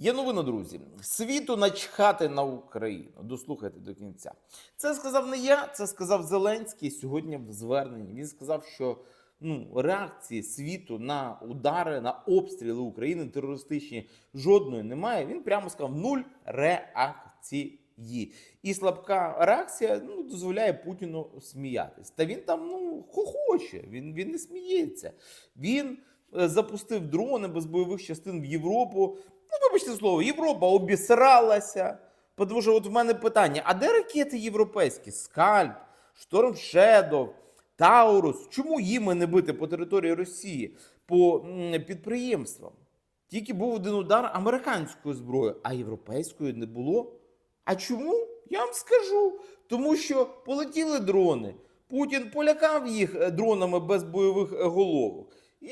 Є новина, друзі. Світу начхати на Україну. Дослухайте до кінця. Це сказав не я, це сказав Зеленський сьогодні в зверненні. Він сказав, що ну, реакції світу на удари, на обстріли України терористичні жодної немає. Він прямо сказав нуль реакції. І слабка реакція ну, дозволяє Путіну сміятись. Та він там ну, хохоче, він, він не сміється. Він е, запустив дрони без бойових частин в Європу. Ну, вибачте слово, Європа обісралася. Тому що от в мене питання: а де ракети європейські? Скальп, Шторм Шедов, Таурус. Чому їм не бити по території Росії, по підприємствам? Тільки був один удар американською зброєю, а європейської не було. А чому? Я вам скажу. Тому що полетіли дрони. Путін полякав їх е, дронами без бойових е, головок. І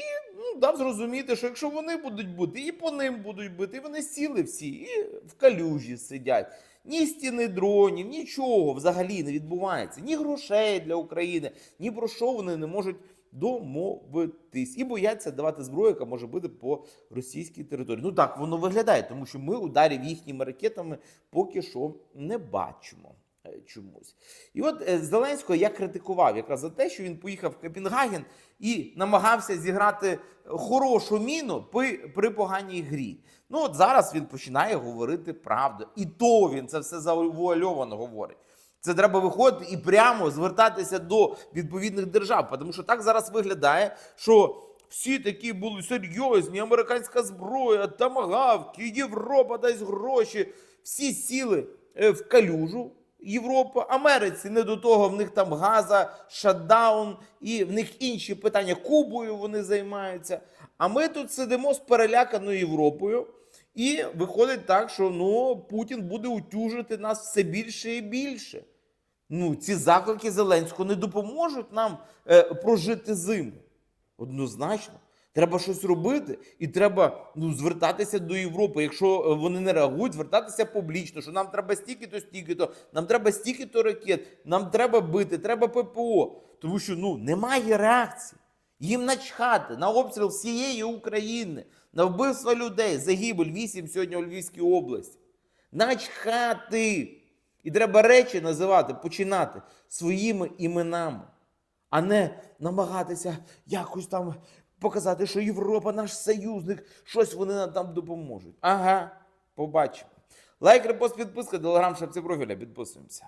дав зрозуміти, що якщо вони будуть бути, і по ним будуть бити, і вони сіли всі, і в калюжі сидять. Ні стіни дронів, нічого взагалі не відбувається, ні грошей для України, ні про що вони не можуть домовитись і бояться давати зброю, яка може бути по російській території. Ну так воно виглядає, тому що ми ударів їхніми ракетами поки що не бачимо чомусь. І от е, Зеленського я критикував якраз за те, що він поїхав в Копенгаген і намагався зіграти хорошу міну при, при поганій грі. Ну от зараз він починає говорити правду. І то він це все завуальовано говорить. Це треба виходити і прямо звертатися до відповідних держав, тому що так зараз виглядає, що всі такі були серйозні, американська зброя, тамагавки, Європа дасть гроші. Всі сіли е, в калюжу. Європи, Америці не до того, в них там газа, шатдаун, і в них інші питання. Кубою вони займаються. А ми тут сидимо з переляканою Європою, і виходить так, що ну, Путін буде утюжити нас все більше і більше. Ну, ці заклики Зеленського не допоможуть нам е, прожити зиму. Однозначно. Треба щось робити, і треба ну, звертатися до Європи. Якщо е, вони не реагують, звертатися публічно, що нам треба стільки-то, стільки-то, нам треба стільки-то ракет, нам треба бити, треба ППО. Тому що ну, немає реакції. Їм начхати на обстріл всієї України, на вбивство людей, загибель 8 сьогодні у Львівській області. Начхати. І треба речі називати, починати своїми іменами, а не намагатися якось там показати, що Європа наш союзник, щось вони нам там допоможуть. Ага, побачимо. Лайк, репост, підписка, телеграм, шапці профіля, підписуємося.